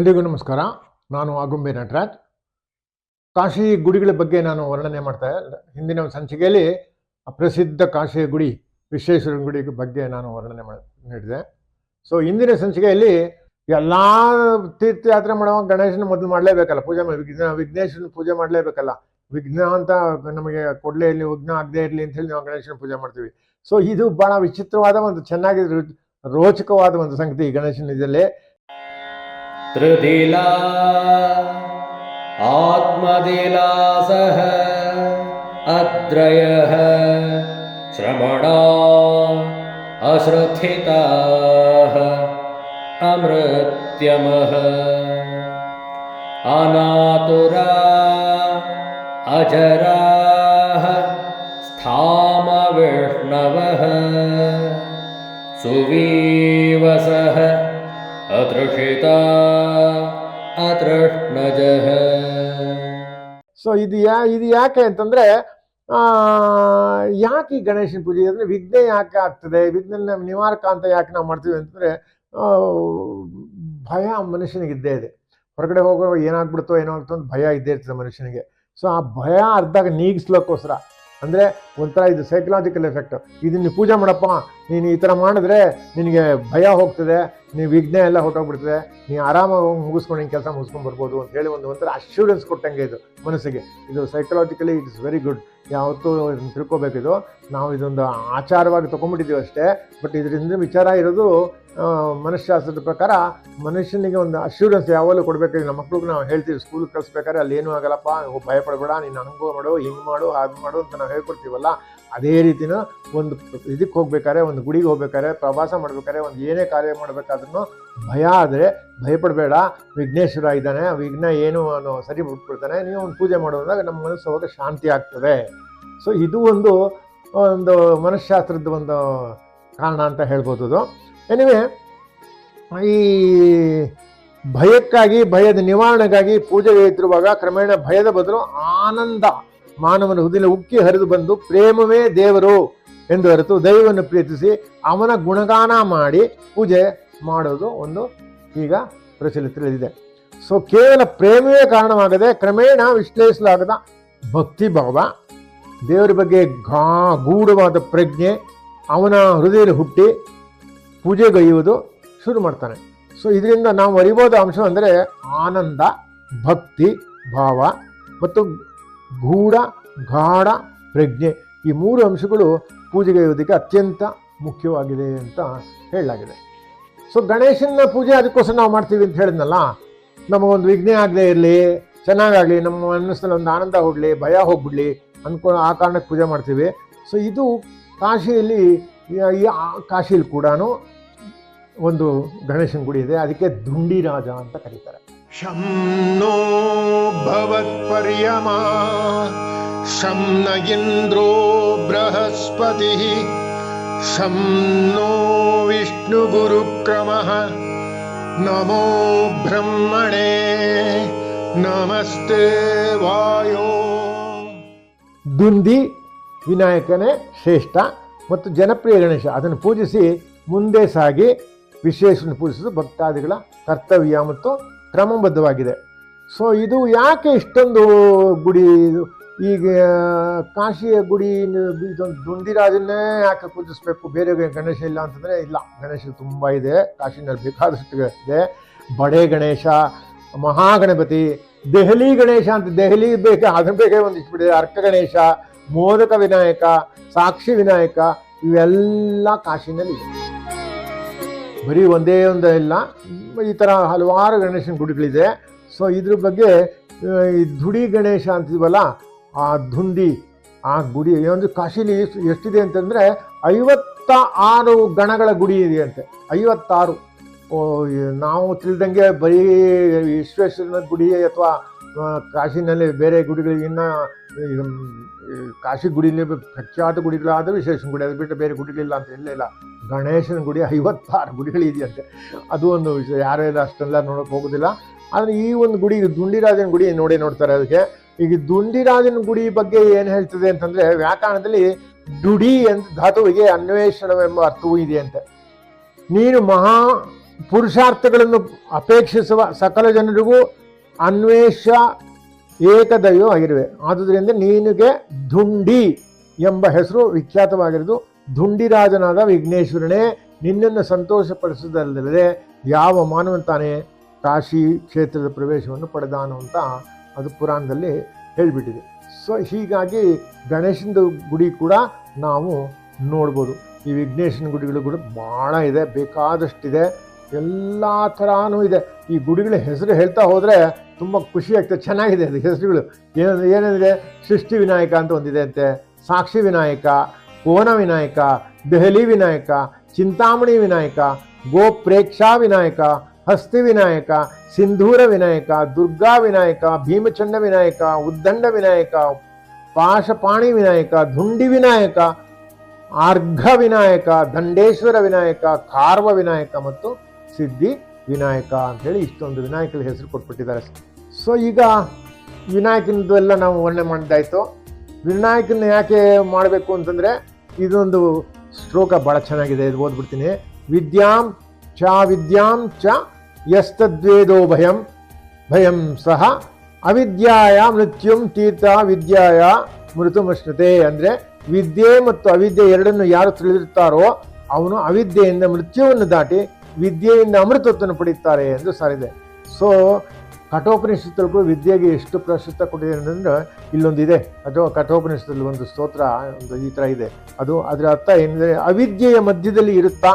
ಎಲ್ರಿಗೂ ನಮಸ್ಕಾರ. ನಾನು ಆಗುಂಬೆ ನಟರಾಜ್. ಕಾಶಿ ಗುಡಿಗಳ ಬಗ್ಗೆ ನಾನು ವರ್ಣನೆ ಮಾಡ್ತಾ ಹಿಂದಿನ ಸಂಚಿಕೆಯಲ್ಲಿ ಪ್ರಸಿದ್ಧ ಕಾಶಿ ಗುಡಿ, ವಿಶ್ವೇಶ್ವರ ಗುಡಿ ಬಗ್ಗೆ ನಾನು ವರ್ಣನೆ ಮಾಡಿ, ನೀಡಿದೆ. ಸೊ ಇಂದಿನ ಸಂಚಿಕೆಯಲ್ಲಿ ಎಲ್ಲ ತೀರ್ಥಯಾತ್ರೆ ಮಾಡುವಾಗ ಗಣೇಶನ ಮೊದಲು ಮಾಡಲೇಬೇಕಲ್ಲ. ಪೂಜೆ ವಿಘ್ನ ವಿಘ್ನೇಶ್ವರನ ಪೂಜೆ ಮಾಡಲೇಬೇಕಲ್ಲ. ವಿಘ್ನ ಅಂತ ನಮಗೆ ಕೊಡಲೇ ಇರಲಿ ವಿಘ್ನ ಆಗದೆ ಇರಲಿ ಅಂತ ಹೇಳಿ ನಾವು ಗಣೇಶನ ಪೂಜೆ ಮಾಡ್ತೀವಿ. ಸೊ ಇದು ಬಹಳ ವಿಚಿತ್ರವಾದ ಒಂದು ಚೆನ್ನಾಗಿ ರೋಚಕವಾದ ಒಂದು ಸಂಗತಿ ಗಣೇಶನ ಇದರಲ್ಲಿ. त्रिदिला आत्मदिलासः अद्रयः श्रवणा अश्रुथिताः अमृत्यमः। अनातुरा अजराः स्थामविष्णवः सुवीवसः ಅತೃಷಿತಾ ಸೊ ಇದು ಯಾ, ಇದು ಯಾಕೆ ಅಂತಂದರೆ ಯಾಕೆ ಈ ಗಣೇಶನ ಪೂಜೆ ಅಂದರೆ ವಿಘ್ನ ಯಾಕೆ ಆಗ್ತದೆ? ವಿಘ್ನ ನಿವಾರಕ ಅಂತ ಯಾಕೆ ನಾವು ಮಾಡ್ತೀವಿ ಅಂತಂದರೆ ಭಯ ಮನುಷ್ಯನಿಗೆ ಇದ್ದೇ ಇದೆ. ಹೊರಗಡೆ ಹೋಗುವಾಗ ಏನಾಗ್ಬಿಡ್ತೋ ಏನೋ ಆಗ್ತೋ ಅಂತ ಭಯ ಇದ್ದೇ ಇರ್ತದೆ ಮನುಷ್ಯನಿಗೆ. ಸೊ ಆ ಭಯ ಅರ್ಧಾಗ ನೀಗಿಸ್ಲಕ್ಕೋಸ್ಕರ, ಅಂದರೆ ಒಂಥರ ಇದು ಸೈಕಲಾಜಿಕಲ್ ಎಫೆಕ್ಟ್ ಇದನ್ನ ಪೂಜೆ ಮಾಡಪ್ಪ, ನೀನು ಈ ಥರ ಮಾಡಿದ್ರೆ ನಿನಗೆ ಭಯ ಹೋಗ್ತದೆ ನೀ ವಿಘ್ನ ಎಲ್ಲ ಹೊಟ್ಟೋಗ್ಬಿಡ್ತದೆ ನೀವು ಆರಾಮಾಗಿ ಮುಗಿಸ್ಕೊಂಡು ಹಿಂಗೆ ಕೆಲಸ ಮುಗಿಸ್ಕೊಂಡು ಬರ್ಬೋದು ಅಂತ ಹೇಳಿ ಒಂದು ಒಂಥರ ಅಶ್ಯೂರೆನ್ಸ್ ಕೊಟ್ಟಂಗೆ ಇದು ಮನಸ್ಸಿಗೆ. ಇದು ಸೈಕಲಾಜಿಕಲಿ ಇಟ್ಸ್ ವೆರಿ ಗುಡ್ ಯಾವತ್ತೂ ಇದನ್ನು ತಿಳ್ಕೊಬೇಕಿದು ನಾವು ಇದೊಂದು ಆಚಾರವಾಗಿ ತೊಗೊಂಡ್ಬಿಟ್ಟಿದ್ದೀವಿ ಅಷ್ಟೇ. ಬಟ್ ಇದರಿಂದ ವಿಚಾರ ಇರೋದು ಆ, ಮನಃಶಾಸ್ತ್ರದ ಪ್ರಕಾರ ಮನುಷ್ಯನಿಗೆ ಒಂದು ಅಶ್ಯೂರೆನ್ಸ್ ಯಾವಾಗಲೂ ಕೊಡಬೇಕು ನಮ್ಮ ಮಕ್ಳಿಗೆ ನಾವು ಹೇಳ್ತೀವಿ ಸ್ಕೂಲ್ಗೆ ಕಳಿಸ್ಬೇಕಾದ್ರೆ ಅಲ್ಲಿ ಏನೂ ಆಗಲ್ಲಪ್ಪ ಭಯಪಡಬೇಡ ಭಯ ಪಡಬೇಡ ನೀನು ಹಂಗೂ ಮಾಡು ಹಿಂಗೆ ಮಾಡು ಹಾಗೆ ಮಾಡು ಅಂತ ನಾವು ಹೇಳ್ಕೊಡ್ತೀವಲ್ಲ. ಅದೇ ರೀತಿನೂ ಒಂದು ಇದಕ್ಕೆ ಹೋಗ್ಬೇಕಾದ್ರೆ, ಒಂದು ಗುಡಿಗೆ ಹೋಗ್ಬೇಕಾದ್ರೆ, ಪ್ರವಾಸ ಮಾಡ್ಬೇಕಾದ್ರೆ, ಒಂದು ಏನೇ ಕಾರ್ಯ ಮಾಡಬೇಕಾದ್ರೂ ಭಯ ಆದರೆ ಭಯಪಡಬೇಡ. ವಿಘ್ನೇಶ್ವರ ಇದ್ದಾನೆ ವಿಘ್ನ ಏನು ಅನ್ನೋ ಸರಿ ಬಿಟ್ಬಿಡ್ತಾನೆ. ನೀವು ಒಂದು ಪೂಜೆ ಮಾಡುವಾಗ ನಮ್ಮ ಮನಸ್ಸು ಅವಾಗ ಶಾಂತಿ ಆಗ್ತದೆ. ಸೊ ಇದು ಒಂದು ಒಂದು ಮನಃಶಾಸ್ತ್ರದ ಒಂದು ಕಾರಣ ಅಂತ ಹೇಳ್ಬೋದು ಅದು. ಎನಿವೆ ಈ ಭಯಕ್ಕಾಗಿ, ಭಯದ ನಿವಾರಣೆಗಾಗಿ ಪೂಜೆಗೆ ಇದ್ದಿರುವಾಗ ಕ್ರಮೇಣ ಭಯದ ಬದಲು ಆನಂದ. ಮಾನವನ ಹುದಿಲ ಉಕ್ಕಿ ಹರಿದು ಬಂದು ಪ್ರೇಮವೇ ದೇವರು ಎಂದು ಅರಿತು ದೈವವನ್ನು ಪ್ರೀತಿಸಿ ಅವನ ಗುಣಗಾನ ಮಾಡಿ ಪೂಜೆ ಮಾಡೋದು ಒಂದು ಈಗ ಪ್ರಚಲಿತದಲ್ಲಿದೆ ಸೊ ಕೇವಲ ಪ್ರೇಮವೇ ಕಾರಣವಾಗದೆ ಕ್ರಮೇಣ ವಿಶ್ಲೇಷಿಸಲಾಗದ ಭಕ್ತಿ ಭಾವ, ದೇವರ ಬಗ್ಗೆ ಗಾ ಗೂಢವಾದ ಪ್ರಜ್ಞೆ, ಅವನ ಹೃದಯದಲ್ಲಿ ಹುಟ್ಟಿ ಪೂಜೆಗೈಯುವುದು ಶುರು ಮಾಡ್ತಾನೆ. ಸೊ ಇದರಿಂದ ನಾವು ಅರಿಬೋದ ಅಂಶ ಅಂದರೆ ಆನಂದ, ಭಕ್ತಿ, ಭಾವ ಮತ್ತು ಗೂಢ, ಗಾಢ ಪ್ರಜ್ಞೆ. ಈ ಮೂರು ಅಂಶಗಳು ಪೂಜೆಗೈಯುವುದಕ್ಕೆ ಅತ್ಯಂತ ಮುಖ್ಯವಾಗಿದೆ ಅಂತ ಹೇಳಲಾಗಿದೆ. ಸೊ ಗಣೇಶನ ಪೂಜೆ ಅದಕ್ಕೋಸ್ಕರ ನಾವು ಮಾಡ್ತೀವಿ ಅಂತ ಹೇಳಿದ್ನಲ್ಲ, ನಮಗೊಂದು ವಿಘ್ನೆ ಆಗದೆ ಇರಲಿ, ಚೆನ್ನಾಗಾಗಲಿ, ನಮ್ಮ ಮನಸ್ಸಲ್ಲಿ ಒಂದು ಆನಂದ ಹೋಗಲಿ, ಭಯ ಹೋಗ್ಬಿಡಲಿ ಅಂದ್ಕೊಂಡು ಆ ಕಾರಣಕ್ಕೆ ಪೂಜೆ ಮಾಡ್ತೀವಿ. ಸೊ ಇದು ಕಾಶಿಯಲ್ಲಿ, ಈ- ಕಾಶಿಯಲ್ಲಿ ಕೂಡ ಒಂದು ಗಣೇಶನ ಗುಡಿ ಇದೆ, ಅದಕ್ಕೆ ದುಂಡಿ ರಾಜ ಅಂತ ಕರೀತಾರೆ. शं नो भवत्पर्यमा शं न इन्द्रो बृहस्पतिः शं नो विष्णुगुरुक्रमः नमो ब्रह्मणे नमस्ते वायो ದುಂದಿ ವಿನಾಯಕನೇ ಶ್ರೇಷ್ಠ ಮತ್ತು ಜನಪ್ರಿಯ ಗಣೇಶ ಅದನ್ನು ಪೂಜಿಸಿ ಮುಂದೆ ಸಾಗಿ ವಿಶ್ವೇಶ್ವರನ ಪೂಜಿಸುವುದು ಭಕ್ತಾದಿಗಳ ಕರ್ತವ್ಯ ಮತ್ತು ಕ್ರಮಬದ್ಧವಾಗಿದೆ. ಸೊ ಇದು ಯಾಕೆ ಇಷ್ಟೊಂದು ಗುಡಿ? ಈಗ, ಕಾಶಿಯ ಗುಡಿ ಇದೊಂದು ದುಂಡಿರಾಜನ್ನೇ ಯಾಕೆ ಪೂಜಿಸ್ಬೇಕು? ಬೇರೆ ಗಣೇಶ ಇಲ್ಲ ಅಂತಂದರೆ ಇಲ್ಲ. ಗಣೇಶ ತುಂಬ ಇದೆ. ಕಾಶಿನಲ್ಲಿ ಬೇಕಾದಷ್ಟು ಇದೆ. ಬಡೆ ಗಣೇಶ, ಮಹಾಗಣಪತಿ, ದೆಹಲಿ ಗಣೇಶ ಅಂತ ದೆಹಲಿ ಬೇಕೆ, ಅದನ್ನ ಬೇಕೇ ಒಂದಿಷ್ಟು ಬಿಡಿದೆ ಅರ್ಕ ಗಣೇಶ, ಮೋದಕ ವಿನಾಯಕ, ಸಾಕ್ಷಿ ವಿನಾಯಕ, ಇವೆಲ್ಲ ಕಾಶಿನಲ್ಲಿ ಇದೆ. ಬರೀ ಒಂದೇ ಒಂದು ಇಲ್ಲ, ಈ ಥರ ಹಲವಾರು ಗಣೇಶನ ಗುಡಿಗಳಿದೆ. ಸೊ ಇದ್ರ ಬಗ್ಗೆ ಈ ಧುಡಿ ಗಣೇಶ ಅಂತಿದ್ವಲ್ಲ, ಆ ಧುಂದಿ, ಆ ಗುಡಿ ಒಂದು ಕಾಶಿಲಿ ಎಷ್ಟು- ಎಷ್ಟಿದೆ ಅಂತಂದರೆ ಐವತ್ತ ಆರು ಗಣಗಳ ಗುಡಿ ಇದೆಯಂತೆ. ಐವತ್ತಾರು. ನಾವು ತಿಳಿದಂಗೆ ಬರೀ ವಿಶ್ವೇಶ್ವರನ ಗುಡಿ ಅಥವಾ ಕಾಶಿನಲ್ಲಿ ಬೇರೆ ಗುಡಿಗಳು ಇನ್ನು ಈ, ಮ್, ಈ ಕಾಶಿ ಗುಡಿಲಿ ಪ್ರಖ್ಯಾತ ಗುಡಿಗಳಾದ ವಿಶೇಷ ಗುಡಿ ಅದು ಬಿಟ್ಟು ಬೇರೆ ಗುಡಿಗಳಿಲ್ಲ ಅಂತ ಇಲ್ಲ ಇಲ್ಲ ಗಣೇಶನ ಗುಡಿ ಐವತ್ತಾರು ಗುಡಿಗಳಿದೆಯಂತೆ ಅದು ಒಂದು ವಿಷಯ ಯಾರೆಲ್ಲ ಅಷ್ಟೆಲ್ಲ ನೋಡೋಕೆ ಹೋಗೋದಿಲ್ಲ ಆದರೆ ಈ ಒಂದು ಗುಡಿ ದುಂಡಿರಾಜನ ಗುಡಿ ನೋಡಿ ನೋಡ್ತಾರೆ ಅದಕ್ಕೆ ಈಗ ದುಂಡಿರಾಜನ ಗುಡಿ ಬಗ್ಗೆ ಏನು ಹೇಳ್ತದೆ ಅಂತಂದರೆ ವ್ಯಾಕರಣದಲ್ಲಿ ಡುಡಿ ಅಂತ ಧಾತುವಿಗೆ ಅನ್ವೇಷಣವೆಂಬ ಅರ್ಥವೂ ಇದೆಯಂತೆ. ನೀನು ಮಹಾ ಪುರುಷಾರ್ಥಗಳನ್ನು ಅಪೇಕ್ಷಿಸುವ ಸಕಲ ಜನರಿಗೂ ಅನ್ವೇಷ ಏಕದಯೋ ಆಗಿರುವೆ. ಆದುದರಿಂದ ನಿನಗೆ ಧುಂಡಿ ಎಂಬ ಹೆಸರು ವಿಖ್ಯಾತವಾಗಿರೋದು ಧುಂಡಿರಾಜನಾದ ವಿಘ್ನೇಶ್ವರನೇ, ನಿನ್ನನ್ನು ಸಂತೋಷಪಡಿಸುವುದಲ್ಲದೆ ಯಾವ ಮಾನವಂತಾನೆ ತಾನೇ ಕಾಶಿ ಕ್ಷೇತ್ರದ ಪ್ರವೇಶವನ್ನು ಪಡೆದಾನು ಅಂತ ಅದು ಪುರಾಣದಲ್ಲಿ ಹೇಳಿಬಿಟ್ಟಿದೆ. ಸೊ ಹೀಗಾಗಿ ಗಣೇಶನ ಗುಡಿ ಕೂಡ ನಾವು ನೋಡ್ಬೋದು. ಈ ವಿಘ್ನೇಶನ ಗುಡಿಗಳು ಕೂಡ ಭಾಳ ಇದೆ, ಬೇಕಾದಷ್ಟಿದೆ. ಎಲ್ಲ ಥರನೂ ಇದೆ. ಈ ಗುಡಿಗಳ ಹೆಸರು ಹೇಳ್ತಾ ಹೋದರೆ ತುಂಬ ಖುಷಿ ಆಗ್ತದೆ, ಚೆನ್ನಾಗಿದೆ ಅದು ಹೆಸರುಗಳು. ಏನಂದ್ರೆ, ಏನಂದರೆ, ಸೃಷ್ಟಿ ವಿನಾಯಕ ಅಂತ ಒಂದಿದೆ ಅಂತೆ. ಸಾಕ್ಷಿ ವಿನಾಯಕ ಕೋನ ವಿನಾಯಕ, ದೆಹಲಿ ವಿನಾಯಕ, ಚಿಂತಾಮಣಿ ವಿನಾಯಕ, ಗೋಪ್ರೇಕ್ಷಾ ವಿನಾಯಕ, ಹಸ್ತಿ ವಿನಾಯಕ, ಸಿಂಧೂರ ವಿನಾಯಕ, ದುರ್ಗಾ ವಿನಾಯಕ ಭೀಮಚಂಡ ವಿನಾಯಕ, ಉದ್ದಂಡ ವಿನಾಯಕ, ಪಾಶಪಾಣಿ ವಿನಾಯಕ, ಧುಂಡಿ ವಿನಾಯಕ ಅರ್ಘ ವಿನಾಯಕ, ದಂಡೇಶ್ವರ ವಿನಾಯಕ, ಕಾರ್ವ ವಿನಾಯಕ ಮತ್ತು ಸಿದ್ಧಿ ವಿನಾಯಕ ಅಂತೇಳಿ ಇಷ್ಟೊಂದು ವಿನಾಯಕನ ಹೆಸರು ಕೊಟ್ಬಿಟ್ಟಿದ್ದಾರೆ. ಸೊ ಈಗ ವಿನಾಯಕನದು ಎಲ್ಲ ನಾವು ವರ್ಣನೆ ಮಾಡಿದ್ದಾಯ್ತು ವಿನಾಯಕನ ಯಾಕೆ ಮಾಡಬೇಕು ಅಂತಂದರೆ ಇದೊಂದು ಶ್ಲೋಕ ಭಾಳ ಚೆನ್ನಾಗಿದೆ, ಇದು ಓದ್ಬಿಡ್ತೀನಿ. ವಿದ್ಯಾಂ ಚ ವಿದ್ಯಾಂ ಚ ಯಸ್ತದ್ವೇದೋ ಭಯಂ ಭಯಂ ಸಹ ಅವಿದ್ಯಾಯ ಮೃತ್ಯುಂ ತೀರ್ಥ ವಿದ್ಯಾಯ ಮೃತುಮಶ್ನತೆ ಅಂದರೆ ವಿದ್ಯೆ ಮತ್ತು ಅವಿದ್ಯೆ ಎರಡನ್ನು ಯಾರು ತಿಳಿದಿರ್ತಾರೋ ಅವನು ಅವಿದ್ಯೆಯಿಂದ ಮೃತ್ಯುವನ್ನು ದಾಟಿ ವಿದ್ಯೆಯಿಂದ ಅಮೃತತ್ವವನ್ನು ಪಡೆಯುತ್ತಾರೆ ಎಂದು ಸಾರಿದೆ ಸೊ ಕಠೋಪನಿಷತ್ತುಗಳಿಗೂ ವಿದ್ಯೆಗೆ ಎಷ್ಟು ಪ್ರಶಸ್ತ ಕೊಟ್ಟಿದೆ ಅಂತಂದ್ರೆ ಇಲ್ಲೊಂದಿದೆ. ಅಥವಾ ಕಠೋಪನಿಷತ್ತಲ್ಲಿ ಒಂದು ಸ್ತೋತ್ರ, ಒಂದು ಈ ಥರ ಇದೆ. ಅದು ಅದರ ಅರ್ಥ ಏನಿದೆ ಅವಿದ್ಯೆಯ ಮಧ್ಯದಲ್ಲಿ ಇರುತ್ತಾ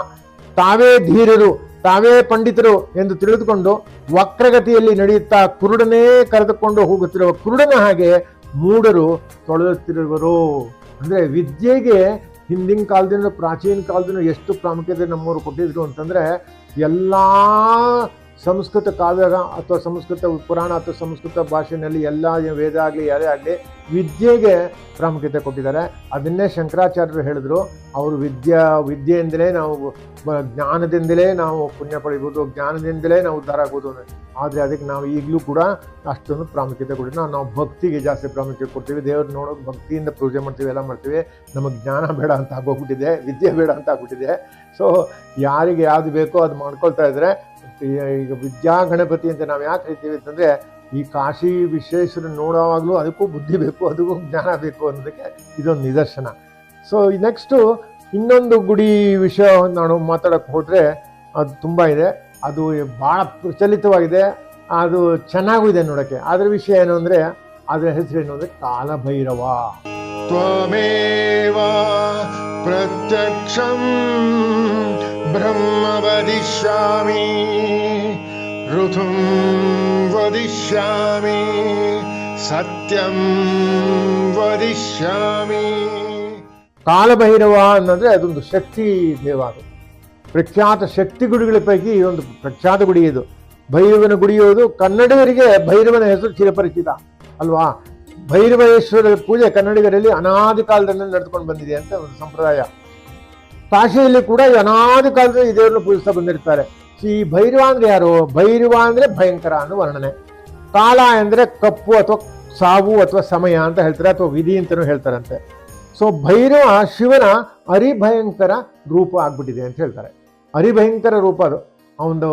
ತಾವೇ ಧೀರರು, ತಾವೇ ಪಂಡಿತರು ಎಂದು ತಿಳಿದುಕೊಂಡು ವಕ್ರಗತಿಯಲ್ಲಿ ನಡೆಯುತ್ತಾ ಕುರುಡನೇ ಕರೆದುಕೊಂಡು ಹೋಗುತ್ತಿರುವ ಕುರುಡನ ಹಾಗೆ ಮೂಢರು ತೊಳೆಯುತ್ತಿರುವರು. ಅಂದರೆ ವಿದ್ಯೆಗೆ ಹಿಂದಿನ ಕಾಲದಿಂದ ಪ್ರಾಚೀನ ಕಾಲದಿಂದ ಎಷ್ಟು ಪ್ರಾಮುಖ್ಯತೆ ನಮ್ಮವರು ಕೊಟ್ಟಿದ್ರು ಅಂತಂದರೆ ಎಲ್ಲ ಸಂಸ್ಕೃತ ಕಾವ್ಯ ಅಥವಾ ಸಂಸ್ಕೃತ ಪುರಾಣ ಅಥವಾ ಸಂಸ್ಕೃತ ಭಾಷೆಯಲ್ಲಿ ಎಲ್ಲ ವೇದ ಆಗಲಿ, ಯಾರೇ ಆಗಲಿ, ವಿದ್ಯೆಗೆ ಪ್ರಾಮುಖ್ಯತೆ ಕೊಟ್ಟಿದ್ದಾರೆ. ಅದನ್ನೇ ಶಂಕರಾಚಾರ್ಯರು ಹೇಳಿದ್ರು. ಅವರು ವಿದ್ಯಾ, ವಿದ್ಯೆಯಿಂದಲೇ ನಾವು ಜ್ಞಾನದಿಂದಲೇ ನಾವು ಪುಣ್ಯ ಪಡಿಬೋದು ಜ್ಞಾನದಿಂದಲೇ ನಾವು ಉದ್ಧಾರ ಆಗ್ಬೋದು ಆದರೆ ಅದಕ್ಕೆ ನಾವು ಈಗಲೂ ಕೂಡ ಅಷ್ಟೊಂದು ಪ್ರಾಮುಖ್ಯತೆ ಕೊಡ್ತೀವಿ ನಾವು ನಾವು ಭಕ್ತಿಗೆ ಜಾಸ್ತಿ ಪ್ರಾಮುಖ್ಯತೆ ಕೊಡ್ತೀವಿ. ದೇವ್ರ ನೋಡೋಕೆ ಭಕ್ತಿಯಿಂದ ಪೂಜೆ ಮಾಡ್ತೀವಿ, ಎಲ್ಲ ಮಾಡ್ತೀವಿ. ನಮಗೆ ಜ್ಞಾನ ಬೇಡ ಅಂತ ಆಗೋಗ್ಬಿಟ್ಟಿದೆ ವಿದ್ಯೆ ಬೇಡ ಅಂತ ಆಗ್ಬಿಟ್ಟಿದೆ. ಸೊ ಯಾರಿಗೆ ಯಾವುದು ಬೇಕೋ ಅದು ಮಾಡ್ಕೊಳ್ತಾ ಇದ್ರೆ ಈಗ ವಿದ್ಯಾ ಗಣಪತಿ ಅಂತ ನಾವು ಯಾಕೆ ಹೇಳ್ತೀವಿ ಅಂತಂದರೆ, ಈ ಕಾಶಿ ವಿಶ್ವೇಶ್ವರ ನೋಡೋವಾಗಲೂ ಅದಕ್ಕೂ ಬುದ್ಧಿ ಬೇಕು, ಅದಕ್ಕೂ ಜ್ಞಾನ ಬೇಕು ಅನ್ನೋದಕ್ಕೆ ಇದೊಂದು ನಿದರ್ಶನ. ಸೊ ನೆಕ್ಸ್ಟು ಇನ್ನೊಂದು ಗುಡಿ ವಿಷಯ ನಾನು ಮಾತಾಡೋಕ್ಕೆ ಹೋದರೆ ಅದು ತುಂಬ ಇದೆ. ಅದು ಭಾಳ ಪ್ರಚಲಿತವಾಗಿದೆ. ಅದು ಚೆನ್ನಾಗೂ ಇದೆ ನೋಡೋಕ್ಕೆ. ಅದರ ವಿಷಯ ಏನು ಅಂದರೆ, ಅದರ ಹೆಸರೇನು ಅಂದರೆ, ಕಾಲಭೈರವ. ತ್ವಮೇವ ಪ್ರತ್ಯಕ್ಷಂ ब्रह्म वदिष्यामि ऋतुं वदिष्यामि सत्यं वदिष्यामि ಕಾಲಭೈರವ ಅನ್ನೋದ್ರೆ ಅದೊಂದು ಶಕ್ತಿ ದೇವ ಅದು ಪ್ರಖ್ಯಾತ ಶಕ್ತಿ ಗುಡಿಗಳ ಪೈಕಿ ಒಂದು ಪ್ರಖ್ಯಾತ ಗುಡಿ ಇದು ಭೈರವನ ಗುಡಿಯೋದು ಕನ್ನಡಿಗರಿಗೆ ಭೈರವನ ಹೆಸರು ಚಿರಪರಿಚಿತ ಅಲ್ವಾ ಭೈರವೇಶ್ವರ ಪೂಜೆ ಕನ್ನಡಿಗರಲ್ಲಿ ಅನಾದಿ ಕಾಲದಿಂದ ನಡೆದುಕೊಂಡು ಬಂದಿದೆ ಅಂತ ಒಂದು ಸಂಪ್ರದಾಯ ಕಾಶಿಯಲ್ಲಿ ಕೂಡ ಅನಾದ ಈ ದೇವರನ್ನು ಪೂಜಿಸ್ತಾ ಬಂದಿರ್ತಾರೆ. ಈ ಭೈರವ ಅಂದ್ರೆ ಯಾರು? ಭೈರವ ಅಂದ್ರೆ ಭಯಂಕರ ಅನ್ನೋ ವರ್ಣನೆ. ಕಾಲ ಅಂದ್ರೆ ಕಪ್ಪು ಅಥವಾ ಸಾವು ಅಥವಾ ಸಮಯ ಅಂತ ಹೇಳ್ತಾರೆ ಅಥವಾ ವಿಧಿ ಅಂತಲೂ ಹೇಳ್ತಾರಂತೆ. ಸೊ ಭೈರವ ಶಿವನ ಅರಿಭಯಂಕರ ರೂಪ ಆಗ್ಬಿಟ್ಟಿದೆ ಅಂತ ಹೇಳ್ತಾರೆ. ಅರಿಭಯಂಕರ ರೂಪ ಅದು. ಅವನು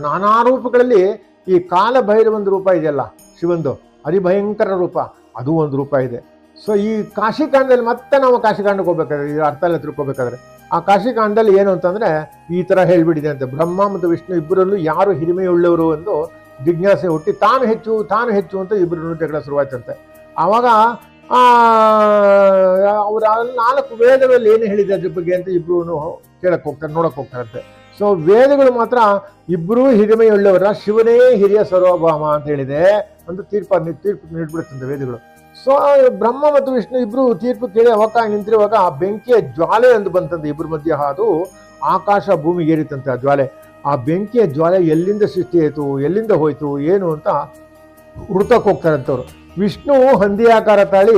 ನಾನಾ ರೂಪಗಳಲ್ಲಿ ಈ ಕಾಲ ಭೈರವಂದು ರೂಪ ಇದೆಯಲ್ಲ ಶಿವಂದು. ಅರಿಭಯಂಕರ ರೂಪ. ಅದು ಒಂದು ರೂಪ ಇದೆ. ಸೊ ಈ ಕಾಶಿಕಾಂಡದಲ್ಲಿ ಮತ್ತೆ ನಾವು ಕಾಶಿಕಾಂಡಕ್ಕೆ ಹೋಗ್ಬೇಕಾದ್ರೆ ಇದು ಅರ್ಥ ಎಲ್ಲ ತಿಳ್ಕೊಬೇಕಾದ್ರೆ, ಆ ಕಾಶಿಕಾಂಡದಲ್ಲಿ ಏನು ಅಂತಂದರೆ, ಈ ಥರ ಹೇಳಿಬಿಟ್ಟಿದೆ ಅಂತ. ಬ್ರಹ್ಮ ಮತ್ತು ವಿಷ್ಣು ಇಬ್ಬರಲ್ಲೂ ಯಾರು ಹಿರಿಮೆಯುಳ್ಳವರು ಎಂದು ಜಿಜ್ಞಾಸೆ ಹುಟ್ಟಿ, ತಾನು ಹೆಚ್ಚು ತಾನು ಹೆಚ್ಚು ಅಂತ ಇಬ್ಬರು ಜಗಳ ಶುರುವಾಯ್ತಂತೆ ಆವಾಗ ಅವರ ನಾಲ್ಕು ವೇದಗಳಲ್ಲಿ ಏನು ಹೇಳಿದೆ ಅದ್ರ ಬಗ್ಗೆ ಅಂತ ಇಬ್ಬರೂ ಕೇಳಕ್ಕೆ ಹೋಗ್ತಾರೆ, ನೋಡಕ್ಕೆ ಹೋಗ್ತಾರಂತೆ ಸೊ ವೇದಗಳು ಮಾತ್ರ ಇಬ್ಬರೂ ಹಿರಿಮೆಯುಳ್ಳವರ, ಶಿವನೇ ಹಿರಿಯ ಸರ್ವಭಾಮ ಅಂತ ಹೇಳಿದೆ ಅಂತ ತೀರ್ಪ, ತೀರ್ಪು ನೀಡ್ಬಿಡುತ್ತಂತೆ ವೇದಗಳು. ಸೊ ಬ್ರಹ್ಮ ಮತ್ತು ವಿಷ್ಣು ಇಬ್ರು ತೀರ್ಪು ಕೇಳಿ ಅವಾಗ ನಿಂತಿರುವಾಗ ಆ ಬೆಂಕಿಯ ಜ್ವಾಲೆ ಎಂದು ಬಂತಂತೆ ಇಬ್ಬರ ಮಧ್ಯೆ. ಹಾದು ಆಕಾಶ ಭೂಮಿಗೆ ಏರಿತಂತೆ ಆ ಜ್ವಾಲೆ. ಆ ಬೆಂಕಿಯ ಜ್ವಾಲೆ ಎಲ್ಲಿಂದ ಸೃಷ್ಟಿ ಆಯಿತು ಎಲ್ಲಿಂದ ಹೋಯ್ತು, ಏನು ಅಂತ ಹುಡ್ತಕ್ಕೆ ಹೋಗ್ತಾರಂತವ್ರು. ವಿಷ್ಣು ಹಂದಿ ಆಕಾರ ತಾಳಿ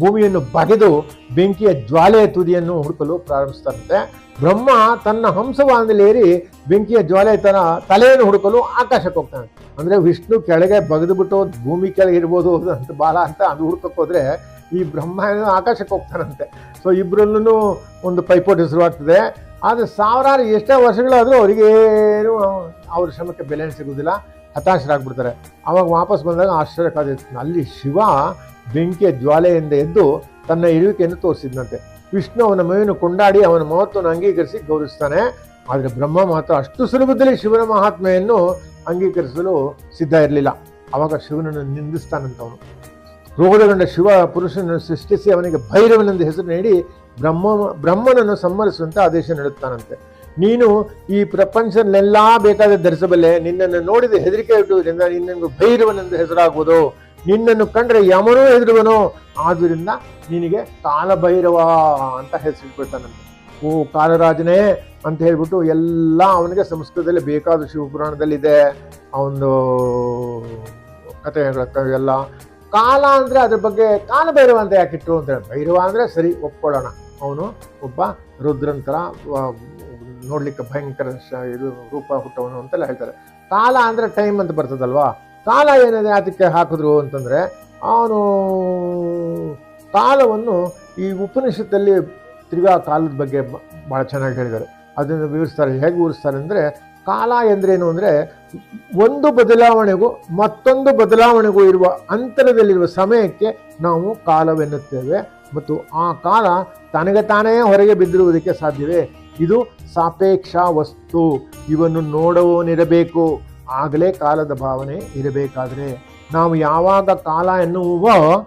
ಭೂಮಿಯನ್ನು ಬಗೆದು ಬೆಂಕಿಯ ಜ್ವಾಲೆಯ ತುದಿಯನ್ನು ಹುಡುಕಲು ಪ್ರಾರಂಭಿಸ್ತಾರಂತೆ. ಬ್ರಹ್ಮ ತನ್ನ ಹಂಸವಾಹನದಲ್ಲಿ ಏರಿ ಬೆಂಕಿಯ ಜ್ವಾಲೆ ತನ್ನ ತಲೆಯನ್ನು ಹುಡುಕಲು ಆಕಾಶಕ್ಕೆ ಹೋಗ್ತಾನೆ. ಅಂದರೆ ವಿಷ್ಣು ಕೆಳಗೆ ಬಗೆದು ಬಿಟ್ಟು ಭೂಮಿ ಕೆಳಗೆ ಇರ್ಬೋದು ಅಂತ ಬಾಲ ಅಂತ ಅದು ಹುಡ್ಕಕ್ಕೆ ಹೋದರೆ ಈ ಬ್ರಹ್ಮ ಆಕಾಶಕ್ಕೆ ಹೋಗ್ತಾನಂತೆ. ಸೊ ಇಬ್ಬರಲ್ಲೂ ಒಂದು ಪೈಪೋಟಿ ಶುರುವಾಗ್ತದೆ ಆದರೆ ಸಾವಿರಾರು ಎಷ್ಟೇ ವರ್ಷಗಳಾದರೂ ಅವರಿಗೇನು ಅವ್ರ ಶ್ರಮಕ್ಕೆ ಬೆಲೆ ಸಿಗುವುದಿಲ್ಲ ಹತಾಶರಾಗ್ಬಿಡ್ತಾರೆ. ಅವಾಗ ವಾಪಸ್ ಬಂದಾಗ ಆಶ್ಚರ್ಯ ಕಾದಿರ್ತಾನೆ ಅಲ್ಲಿ ಶಿವ ಬೆಂಕಿಯ ಜ್ವಾಲೆಯಿಂದ ಎದ್ದು ತನ್ನ ಇರುವಿಕೆಯನ್ನು ತೋರಿಸಿದ್ನಂತೆ ವಿಷ್ಣು ಅವನ ಮೈಯನ್ನು ಕೊಂಡಾಡಿ ಅವನ ಮಹತ್ವವನ್ನು ಅಂಗೀಕರಿಸಿ ಗೌರವಿಸ್ತಾನೆ. ಆದರೆ ಬ್ರಹ್ಮ ಮಾತ್ರ ಅಷ್ಟು ಸುಲಭದಲ್ಲಿ ಶಿವನ ಮಹಾತ್ಮೆಯನ್ನು ಅಂಗೀಕರಿಸಲು ಸಿದ್ಧ ಇರಲಿಲ್ಲ. ಅವಾಗ ಶಿವನನ್ನು ನಿಂದಿಸ್ತಾನಂತವನು. ರೋಗದಗೊಂಡ ಶಿವ ಪುರುಷನನ್ನು ಸೃಷ್ಟಿಸಿ ಅವನಿಗೆ ಭೈರವನೆಂದು ಹೆಸರು ನೀಡಿ ಬ್ರಹ್ಮ, ಬ್ರಹ್ಮನನ್ನು ಸಮ್ಮರಿಸುವಂತೆ ಆದೇಶ ನೀಡುತ್ತಾನಂತೆ. ನೀನು ಈ ಪ್ರಪಂಚದಲ್ಲೆಲ್ಲ ಬೇಕಾದ ಧರಿಸಬಲ್ಲೆ, ನಿನ್ನನ್ನು ನೋಡಿದ ಹೆದರಿಕೆ ಇಟ್ಟುವುದರಿಂದ ನಿನ್ನನ್ನು ಭೈರವನೆಂದು ಹೆಸರಾಗುವುದು. ನಿನ್ನನ್ನು ಕಂಡ್ರೆ ಯಮನೂ ಹೆದರುವನು. ಆದ್ದರಿಂದ ನಿನಗೆ ಕಾಲಭೈರವ ಅಂತ ಹೆಸರಿಟ್ಬಿಡ್ತಾನಂತೆ ಓ ಕಾಲರಾಜನೇ ಅಂತ ಹೇಳ್ಬಿಟ್ಟು ಎಲ್ಲ ಅವನಿಗೆ ಸಂಸ್ಕೃತದಲ್ಲಿ ಬೇಕಾದ ಶಿವಪುರಾಣದಲ್ಲಿದೆ. ಅವನು ಕಥೆಗಳ ಎಲ್ಲ. ಕಾಲ ಅಂದರೆ ಅದ್ರ ಬಗ್ಗೆ ಕಾಲಭೈರವ ಅಂತ ಯಾಕಿಟ್ಟು ಅಂತ ಭೈರವ ಅಂದರೆ ಸರಿ ಒಪ್ಕೊಳ್ಳೋಣ. ಅವನು ಒಬ್ಬ ರುದ್ರಂತರ ನೋಡ್ಲಿಕ್ಕೆ ಭಯಂಕರ ಇದು ರೂಪ ಹುಟ್ಟವನು ಅಂತೆಲ್ಲ ಹೇಳ್ತಾರೆ. ಕಾಲ ಅಂದರೆ ಟೈಮ್ ಅಂತ ಬರ್ತದಲ್ವಾ? ಕಾಲ ಏನಿದೆ ಅದಕ್ಕೆ ಹಾಕಿದ್ರು ಅಂತಂದರೆ ಅವನು ಕಾಲವನ್ನು ಈ ಉಪನಿಷತ್ತಲ್ಲಿ ತಿರ್ಗಾ ಕಾಲದ ಬಗ್ಗೆ ಭಾಳ ಚೆನ್ನಾಗಿ ಹೇಳಿದ್ದಾರೆ. ಅದನ್ನು ವಿವರಿಸ್ತಾರೆ. ಹೇಗೆ ವಿವರಿಸ್ತಾರೆ ಅಂದರೆ ಕಾಲ ಎಂದ್ರೇನು ಅಂದರೆ ಒಂದು ಬದಲಾವಣೆಗೂ ಮತ್ತೊಂದು ಬದಲಾವಣೆಗೂ ಇರುವ ಅಂತರದಲ್ಲಿರುವ ಸಮಯಕ್ಕೆ ನಾವು ಕಾಲವೆನ್ನುತ್ತೇವೆ ಮತ್ತು ಆ ಕಾಲ ತನಗೆ ತಾನೇ ಹೊರಗೆ ಬಿದ್ದಿರುವುದಕ್ಕೆ ಸಾಧ್ಯವೇ? ಇದು ಸಾಪೇಕ್ಷ ವಸ್ತು. ಇವನ್ನು ನೋಡುವವನಿರಬೇಕು ಆಗಲೇ ಕಾಲದ ಭಾವನೆ ಇರಬೇಕಾದ್ರೆ ನಾವು ಯಾವಾಗ ಕಾಲ ಎನ್ನುವೋ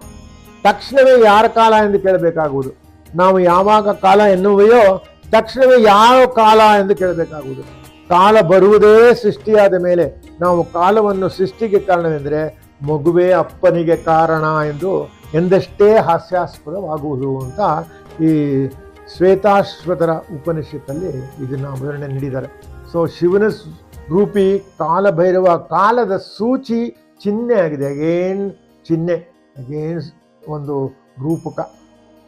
ತಕ್ಷಣವೇ ಯಾರ ಕಾಲ ಎಂದು ಕೇಳಬೇಕಾಗುವುದು. ನಾವು ಯಾವಾಗ ಕಾಲ ಎನ್ನುವೆಯೋ ತಕ್ಷಣವೇ ಯಾವ ಕಾಲ ಎಂದು ಕೇಳಬೇಕಾಗುವುದು. ಕಾಲ ಬರುವುದೇ ಸೃಷ್ಟಿಯಾದ ಮೇಲೆ ನಾವು ಕಾಲವನ್ನು ಸೃಷ್ಟಿಗೆ ಕಾರಣವೆಂದರೆ ಮಗುವೇ ಅಪ್ಪನಿಗೆ ಕಾರಣ ಎಂದು ಎಂದಷ್ಟೇ ಹಾಸ್ಯಾಸ್ಪದವಾಗುವುದು ಅಂತ ಈ ಶ್ವೇತಾಶ್ವತರ ಉಪನಿಷತ್ತಲ್ಲಿ ಇದನ್ನು ವಿವರಣೆ ನೀಡಿದ್ದಾರೆ. ಸೊ ಶಿವನ ರೂಪಿ ಕಾಲಭೈರವ ಕಾಲದ ಸೂಚಿ ಚಿಹ್ನೆ ಆಗಿದೆ. ಅಗೇನ್ ಚಿಹ್ನೆ. ಅಗೇನ್ ಒಂದು ರೂಪಕ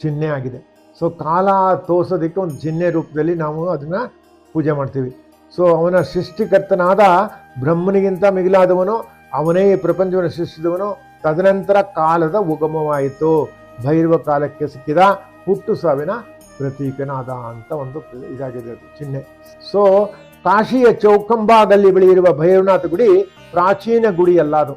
ಚಿಹ್ನೆ ಆಗಿದೆ. ಸೊ ಕಾಲ ತೋರ್ಸೋದಕ್ಕೆ ಒಂದು ಚಿಹ್ನೆ ರೂಪದಲ್ಲಿ ನಾವು ಅದನ್ನು ಪೂಜೆ ಮಾಡ್ತೀವಿ. ಸೊ ಅವನ ಸೃಷ್ಟಿಕರ್ತನಾದ ಬ್ರಹ್ಮನಿಗಿಂತ ಮಿಗಿಲಾದವನು, ಅವನೇ ಈ ಪ್ರಪಂಚವನ್ನು ಸೃಷ್ಟಿಸಿದವನು, ತದನಂತರ ಕಾಲದ ಉಗಮವಾಯಿತು. ಭೈರವ ಕಾಲಕ್ಕೆ ಸಿಕ್ಕಿದ ಹುಟ್ಟು ಸಾವಿನ ಪ್ರತೀಕನಾದ ಅಂತ ಒಂದು ಇದಾಗಿದೆ ಅದು, ಚಿಹ್ನೆ. ಸೊ ಕಾಶಿಯ ಚೌಕಂಬಾದಲ್ಲಿ ಬೆಳೆಯಿರುವ ಭೈರವನಾಥ ಗುಡಿ ಪ್ರಾಚೀನ ಗುಡಿ ಅಲ್ಲ ಅದು.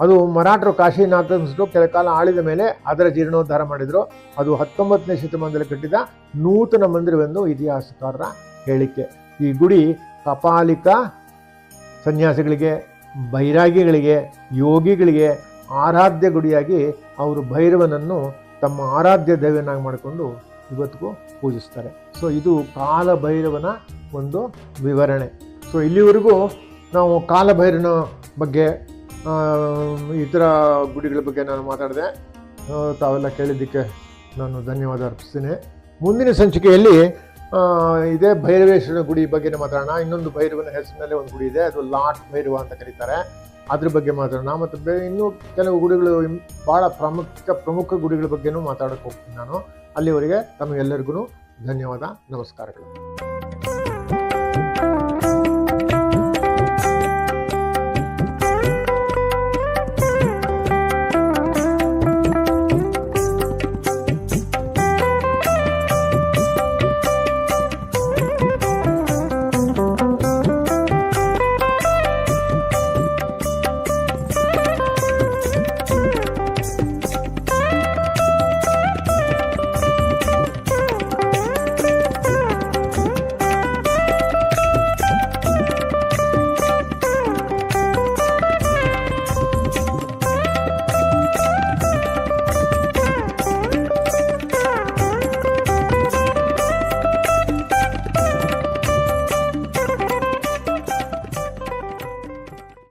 ಅದು ಮರಾಠರು ಕಾಶಿನಾಥ ಅನ್ಸ್ಬಿಟ್ಟು ಕೆಲ ಕಾಲ ಆಳಿದ ಮೇಲೆ ಅದರ ಜೀರ್ಣೋದ್ಧಾರ ಮಾಡಿದ್ರು. ಅದು ಹತ್ತೊಂಬತ್ತನೇ ಶತಮಾನದಲ್ಲಿ ಕಟ್ಟಿದ ನೂತನ ಮಂದಿರವೆಂದು ಇತಿಹಾಸಕಾರರ ಹೇಳಿಕೆ. ಈ ಗುಡಿ ಕಪಾಲಿಕ ಸನ್ಯಾಸಿಗಳಿಗೆ, ಬೈರಾಗಿಗಳಿಗೆ, ಯೋಗಿಗಳಿಗೆ ಆರಾಧ್ಯ ಗುಡಿಯಾಗಿ ಅವರು ಭೈರವನನ್ನು ತಮ್ಮ ಆರಾಧ್ಯ ದೈವನಾಗಿ ಮಾಡಿಕೊಂಡು ಇವತ್ತಿಗೂ ಪೂಜಿಸ್ತಾರೆ. ಸೊ ಇದು ಕಾಲಭೈರವನ ಒಂದು ವಿವರಣೆ. ಸೊ ಇಲ್ಲಿವರೆಗೂ ನಾವು ಕಾಲಭೈರವನ ಬಗ್ಗೆ ಇತರ ಗುಡಿಗಳ ಬಗ್ಗೆ ನಾನು ಮಾತಾಡಿದೆ ತಾವೆಲ್ಲ ಕೇಳಿದ್ದಕ್ಕೆ ನಾನು ಧನ್ಯವಾದ ಅರ್ಪಿಸ್ತೀನಿ. ಮುಂದಿನ ಸಂಚಿಕೆಯಲ್ಲಿ ಇದೇ ಭೈರವೇಶ್ವರ ಗುಡಿ ಬಗ್ಗೆ ಮಾತಾಡೋಣ. ಇನ್ನೊಂದು ಭೈರವನ ಹೆಸರಿನಲ್ಲೇ ಒಂದು ಗುಡಿ ಇದೆ. ಅದು ಲಾಟ್ ಭೈರವ ಅಂತ ಕರೀತಾರೆ. ಅದ್ರ ಬಗ್ಗೆ ಮಾತಾಡೋಣ. ಮತ್ತು ಬೇ ಇನ್ನೂ ಕೆಲವು ಗುಡಿಗಳು ಭಾಳ ಪ್ರಮುಖ ಪ್ರಮುಖ ಗುಡಿಗಳ ಬಗ್ಗೆನೂ ಮಾತಾಡೋಕೆ ಹೋಗ್ತೀನಿ ನಾನು. ಅಲ್ಲಿವರೆಗೆ ತಮಗೆಲ್ಲರಿಗೂ ಧನ್ಯವಾದ, ನಮಸ್ಕಾರಗಳು.